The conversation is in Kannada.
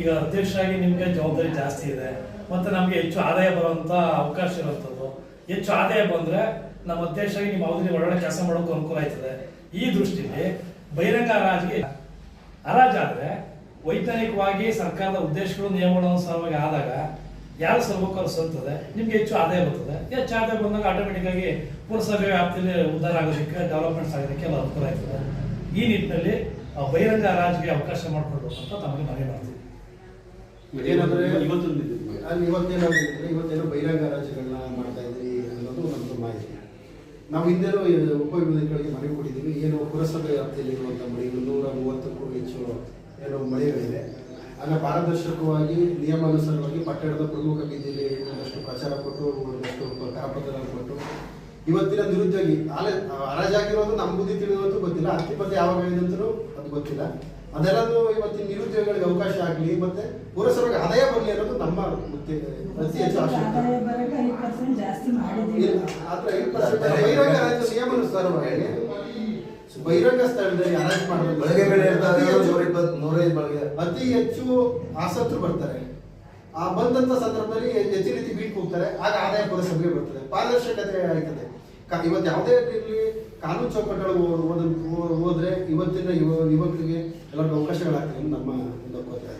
ಈಗ ಅಧ್ಯಕ್ಷರಾಗಿ ನಿಮಗೆ ಜವಾಬ್ದಾರಿ ಜಾಸ್ತಿ ಇದೆ, ಮತ್ತೆ ನಮಗೆ ಹೆಚ್ಚು ಆದಾಯ ಬರುವಂತ ಅವಕಾಶ ಇರುವಂಥದ್ದು ಹೆಚ್ಚು ಆದಾಯ ಬಂದ್ರೆ ನಮ್ಮ ಅಧ್ಯಕ್ಷರಾಗಿ ನಿಮ್ಮ ಅವಧಿ ಒಳ್ಳೆ ಕೆಲಸ ಮಾಡೋಕ್ಕೂ ಅನುಕೂಲ ಆಯ್ತದೆ. ಈ ದೃಷ್ಟಿಯಲ್ಲಿ ಬಹಿರಂಗ ಹರಾಜಿಗೆ ಹರಾಜಾದರೆ ವೈಜ್ಞಾನಿಕವಾಗಿ ಸರ್ಕಾರದ ಉದ್ದೇಶಗಳು ನಿಯಮಗಳು ಅನುಸಾರವಾಗಿ ಆದಾಗ ಯಾರು ಸರ್ವಕಾಲ ಸಲ್ತದೆ? ನಿಮ್ಗೆ ಹೆಚ್ಚು ಆದಾಯ ಬರ್ತದೆ. ಹೆಚ್ಚು ಆದಾಯ ಬಂದಾಗ ಆಟೋಮೆಟಿಕ್ ಆಗಿ ಪುರಸಭೆ ವ್ಯಾಪ್ತಿಯಲ್ಲಿ ಉದ್ಧಾರ ಆಗೋದಕ್ಕೆ ಡೆವಲಪ್ಮೆಂಟ್ಸ್ ಆಗೋದಕ್ಕೆ ಎಲ್ಲ ಅನುಕೂಲ ಆಯ್ತದೆ. ಈ ನಿಟ್ಟಿನಲ್ಲಿ ಬಹಿರಂಗ ಹರಾಜಿಗೆ ಅವಕಾಶ ಮಾಡಿಕೊಡ್ಬೇಕು ಅಂತ ತಮಗೆ ಮನವಿ ಮಾಡ್ತೀವಿ ಏನಂದ್ರೆ ಅಲ್ಲಿ ಇವತ್ತೇನಾಗಿದ್ರೆ ಇವತ್ತೇನೋ ಬಹಿರಂಗ ರಾಜ್ಯಗಳನ್ನ ಮಾಡ್ತಾ ಇದ್ರಿ ಅನ್ನೋದು ನಮ್ಮದು ಮಾಹಿತಿ. ನಾವು ಹಿಂದೆನೂ ಉಪವಿಭಾಗಗಳಿಗೆ ಮನವಿ ಕೊಟ್ಟಿದ್ದೀವಿ. ಏನು ಪುರಸಭೆ ವ್ಯಾಪ್ತಿಯಲ್ಲಿ ಇರುವಂಥ ಮಳೆಗಳು ನೂರ ಮೂವತ್ತಕ್ಕೂ ಹೆಚ್ಚು ಏನು ಮಳೆಗಳಿದೆ ಅದನ್ನು ಪಾರದರ್ಶಕವಾಗಿ ನಿಯಮಾನುಸಾರವಾಗಿ ಪಟ್ಟಣದ ಪ್ರಮುಖ ಬೀದಿಯಲ್ಲಿ ಇವತ್ತಿನ ನಿರುದ್ಯೋಗಿ ಆಲೆ ಹರಾಜಾಗಿರೋದು ನಮ್ಮ ಬುದ್ಧಿ ತಿಳಿಯೋದು ಗೊತ್ತಿಲ್ಲ. ಹತ್ತಿಪತ್ತೆ ಯಾವಾಗ ಹೇಳಿದಂತಲೂ ಅದು ಗೊತ್ತಿಲ್ಲ. ಅದೆಲ್ಲದು ಇವತ್ತಿನ ನಿರುದ್ಯೋಗಿಗಳಿಗೆ ಅವಕಾಶ ಆಗಲಿ ಮತ್ತೆ ಪುರಸಭೆಗೆ ಆದಾಯ ಬರಲಿ ಅನ್ನೋದು ನಮ್ಮ ಅತಿ ಹೆಚ್ಚು ಪರ್ಸೆಂಟ್ ಬಹಿರಂಗ ಸ್ಥಳದಲ್ಲಿ ಹರಾಜು ಮಾಡಬೇಕು. ಅತಿ ಹೆಚ್ಚು ಆಸಕ್ತರು ಬರ್ತಾರೆ. ಆ ಬಂದಂತ ಸಂದರ್ಭದಲ್ಲಿ ಹೆಚ್ಚಿನ ರೀತಿ ಬೀಟ್ ಹೋಗ್ತಾರೆ, ಆಗ ಆದಾಯ ಪುರಸಭೆಗೆ ಬರ್ತದೆ. ಪಾರದರ್ಶಕತೆ ಆಯ್ತದೆ ಇವತ್ತು ಯಾವುದೇ ರೀತಿಯಲ್ಲಿ ಕಾನೂನು ಚೌಕಟ್ಟುಗಳು ಓದ ಹೋದ್ರೆ ಇವತ್ತಿನ ಯುವ ಯುವಕರಿಗೆ ಎಲ್ಲರಿಗೂ ಅವಕಾಶಗಳಾಗ್ತದೆ ನಮ್ಮ ಒತ್ತಾಯ.